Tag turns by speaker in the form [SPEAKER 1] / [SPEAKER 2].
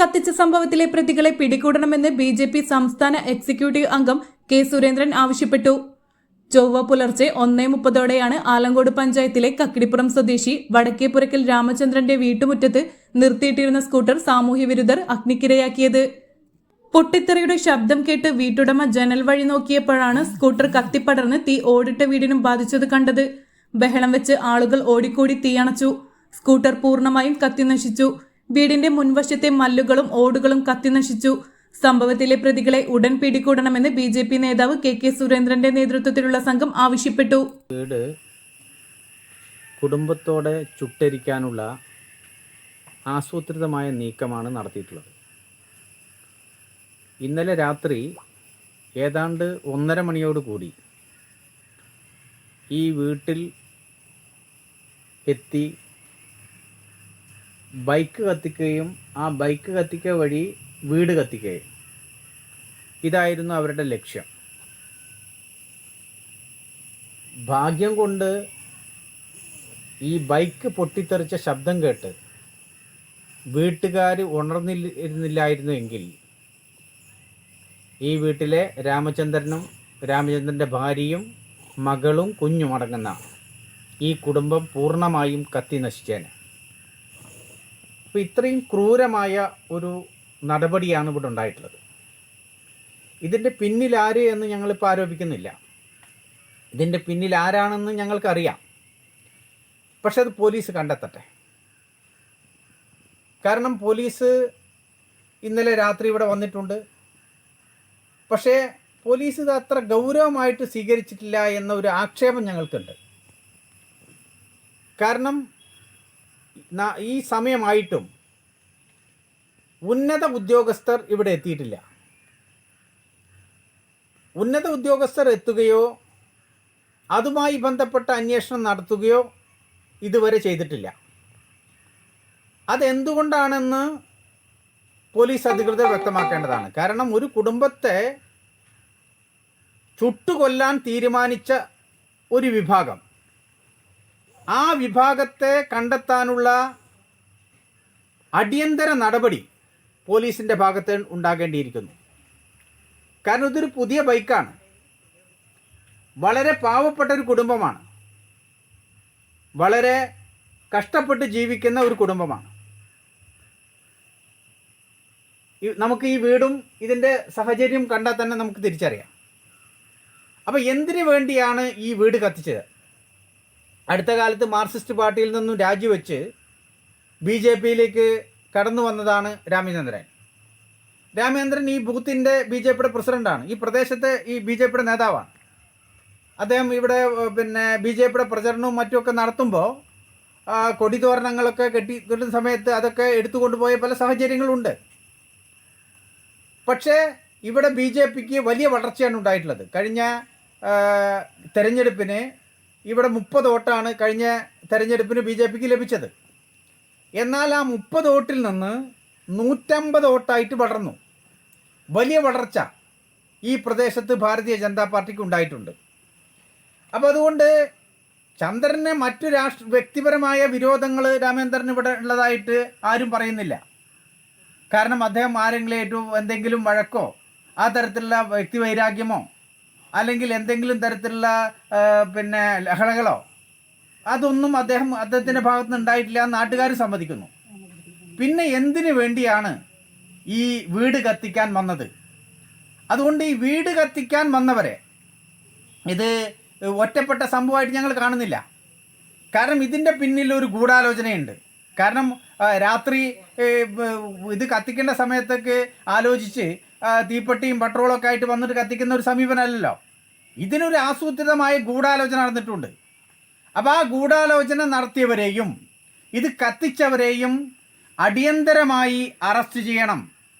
[SPEAKER 1] കത്തിച്ച സംഭവത്തിലെ പ്രതികളെ പിടികൂടണമെന്ന് ബി ജെ പി സംസ്ഥാന എക്സിക്യൂട്ടീവ് അംഗം കെ സുരേന്ദ്രൻ ആവശ്യപ്പെട്ടു. ചൊവ്വ പുലർച്ചെ ഒന്നേ മുപ്പതോടെയാണ് ആലങ്കോട് പഞ്ചായത്തിലെ കക്കിടിപ്പുറം സ്വദേശി വടക്കേപ്പുരക്കൽ രാമചന്ദ്രന്റെ വീട്ടുമുറ്റത്ത് നിർത്തിയിട്ടിരുന്ന സ്കൂട്ടർ സാമൂഹ്യവിരുദ്ധർ അഗ്നിക്കിരയാക്കിയത്. പൊട്ടിത്തെറിയുടെ ശബ്ദം കേട്ട് വീട്ടുടമ ജനൽ വഴി നോക്കിയപ്പോഴാണ് സ്കൂട്ടർ കത്തിപ്പടർന്ന് തീ ഓടിട്ട വീടിനും ബാധിച്ചത് കണ്ടത്. ബഹളം വെച്ച് ആളുകൾ ഓടിക്കൂടി തീയണച്ചു സ്കൂട്ടർ പൂർണമായും കത്തിനശിച്ചു വീടിന്റെ മുൻവശത്തെ മല്ലുകളും ഓടുകളും കത്തിനശിച്ചു സംഭവത്തിലെ പ്രതികളെ ഉടൻ പിടികൂടണമെന്ന് ബി ജെ പി നേതാവ് കെ കെ സുരേന്ദ്രന്റെ നേതൃത്വത്തിലുള്ള സംഘം ആവശ്യപ്പെട്ടു.
[SPEAKER 2] വീട് കുടുംബത്തോടെ ചുട്ടരിക്കാനുള്ള ആസൂത്രിതമായ നീക്കമാണ് നടത്തിയിട്ടുള്ളത്. ഇന്നലെ രാത്രി ഏതാണ്ട് ഒന്നര മണിയോട് കൂടി ഈ വീട്ടിൽ എത്തി ബൈക്ക് കത്തിക്കുകയും ആ ബൈക്ക് കത്തിക്കുക വഴി വീട് കത്തിക്കുകയും. ഇതായിരുന്നു അവരുടെ ലക്ഷ്യം. ഭാഗ്യം കൊണ്ട് ഈ ബൈക്ക് പൊട്ടിത്തെറിച്ച ശബ്ദം കേട്ട് വീട്ടുകാർ ഉണർന്നിരുന്നില്ലായിരുന്നു എങ്കിൽ ഈ വീട്ടിലെ രാമചന്ദ്രനും രാമചന്ദ്രന്റെ ഭാര്യയും മകളും കുഞ്ഞും അടങ്ങുന്ന ഈ കുടുംബം പൂർണമായും കത്തി നശിച്ചേനെ. അപ്പോൾ ഇത്രയും ക്രൂരമായ ഒരു നടപടിയാണ് ഇവിടെ ഉണ്ടായിട്ടുള്ളത്. ഇതിന്റെ പിന്നിൽ ആര് എന്ന് ഞങ്ങളിപ്പോൾ ആരോപിക്കുന്നില്ല. ഇതിന്റെ പിന്നിൽ ആരാണെന്ന് ഞങ്ങൾക്കറിയാം. പക്ഷെ അത് പോലീസ് കണ്ടെത്തട്ടെ. കാരണം പോലീസ് ഇന്നലെ രാത്രി ഇവിടെ വന്നിട്ടുണ്ട്. പക്ഷേ പോലീസ് ഇത് അത്ര ഗൗരവമായിട്ട് സ്വീകരിച്ചിട്ടില്ല എന്ന ഒരു ആക്ഷേപം ഞങ്ങൾക്കുണ്ട്. കാരണം ഈ സമയമായിട്ടും ഉന്നത ഉദ്യോഗസ്ഥർ ഇവിടെ എത്തിയിട്ടില്ല. ഉന്നത ഉദ്യോഗസ്ഥർ എത്തുകയോ അതുമായി ബന്ധപ്പെട്ട അന്വേഷണം നടത്തുകയോ ഇതുവരെ ചെയ്തിട്ടില്ല. അതെന്തുകൊണ്ടാണെന്ന് പോലീസ് അധികൃതർ വ്യക്തമാക്കേണ്ടതാണ്. കാരണം ഒരു കുടുംബത്തെ ചുട്ടുകൊല്ലാൻ തീരുമാനിച്ച ഒരു വിഭാഗം ആ വിഭാഗത്തെ കണ്ടെത്താനുള്ള അടിയന്തര നടപടി പോലീസിന്റെ ഭാഗത്ത് ഉണ്ടാകേണ്ടിയിരിക്കുന്നു. കാരണം ഇതൊരു പുതിയ ബൈക്കാണ്. വളരെ പാവപ്പെട്ട ഒരു കുടുംബമാണ്. വളരെ കഷ്ടപ്പെട്ട് ജീവിക്കുന്ന ഒരു കുടുംബമാണ്. നമുക്ക് ഈ വീടും ഇതിന്റെ സാഹചര്യം കണ്ടാൽ തന്നെ നമുക്ക് തിരിച്ചറിയാം. അപ്പോൾ എന്തിനു വേണ്ടിയാണ് ഈ വീട് കത്തിച്ചത്? അടുത്ത കാലത്ത് മാർക്സിസ്റ്റ് പാർട്ടിയിൽ നിന്നും രാജിവെച്ച് ബി ജെ പിയിലേക്ക് കടന്നു വന്നതാണ് രാമചന്ദ്രൻ. രാമചന്ദ്രൻ ഈ ബൂത്തിന്റെ ബി ജെ പിയുടെ പ്രസിഡന്റാണ്. ഈ പ്രദേശത്തെ ഈ ബി ജെ പിയുടെ നേതാവാണ്. അദ്ദേഹം ഇവിടെ പിന്നെ ബി ജെ പിയുടെ പ്രചരണവും മറ്റുമൊക്കെ നടത്തുമ്പോൾ കൊടിതോരണങ്ങളൊക്കെ കെട്ടി കിട്ടുന്ന സമയത്ത് അതൊക്കെ എടുത്തുകൊണ്ടുപോയ പല സാഹചര്യങ്ങളുണ്ട്. പക്ഷേ ഇവിടെ ബി ജെ പിക്ക് വലിയ വളർച്ചയാണ് ഉണ്ടായിട്ടുള്ളത്. കഴിഞ്ഞ തെരഞ്ഞെടുപ്പിന് ഇവിടെ മുപ്പത് വോട്ടാണ് കഴിഞ്ഞ തെരഞ്ഞെടുപ്പിന് ബി ജെ പിക്ക് ലഭിച്ചത്. എന്നാൽ ആ മുപ്പത് വോട്ടിൽ നിന്ന് നൂറ്റമ്പത് വോട്ടായിട്ട് വളർന്നു. വലിയ വളർച്ച ഈ പ്രദേശത്ത് ഭാരതീയ ജനതാ പാർട്ടിക്ക് ഉണ്ടായിട്ടുണ്ട്. അപ്പോൾ അതുകൊണ്ട് ചന്ദ്രനെ മറ്റു രാഷ്ട്ര വ്യക്തിപരമായ വിരോധങ്ങൾ രാമേന്ദ്രൻ ഇവിടെ ഉള്ളതായിട്ട് ആരും പറയുന്നില്ല. കാരണം അദ്ദേഹം ആരെങ്കിലും ഏറ്റവും എന്തെങ്കിലും വഴക്കോ ആ തരത്തിലുള്ള വ്യക്തിവൈരാഗ്യമോ അല്ലെങ്കിൽ എന്തെങ്കിലും തരത്തിലുള്ള പിന്നെ ലഹളകളോ? അതൊന്നും അദ്ദേഹം അദ്ദേഹത്തിന്റെ ഭാഗത്തുനിന്ന് ഉണ്ടായിട്ടില്ല നാട്ടുകാർ സമ്മതിക്കുന്നു. പിന്നെ എന്തിനു വേണ്ടിയാണ് ഈ വീട് കത്തിക്കാൻ വന്നത്? അതുകൊണ്ട് ഈ വീട് കത്തിക്കാൻ വന്നവരെ ഇത് ഒറ്റപ്പെട്ട സംഭവമായിട്ട് ഞങ്ങൾ കാണുന്നില്ല. കാരണം ഇതിന്റെ പിന്നിൽ ഒരു ഗൂഢാലോചനയുണ്ട്. കാരണം രാത്രി ഇത് കത്തിക്കേണ്ട സമയത്തൊക്കെ ആലോചിച്ച് തീപ്പെട്ടിയും പെട്രോളൊക്കെ ആയിട്ട് വന്നിട്ട് കത്തിക്കുന്ന ഒരു സമീപനമല്ലല്ലോ. ഇതിനൊരു ആസൂത്രിതമായ ഗൂഢാലോചന നടന്നിട്ടുണ്ട്. അപ്പോൾ ആ ഗൂഢാലോചന നടത്തിയവരെയും ഇത് കത്തിച്ചവരെയും അടിയന്തരമായി അറസ്റ്റ് ചെയ്യണം.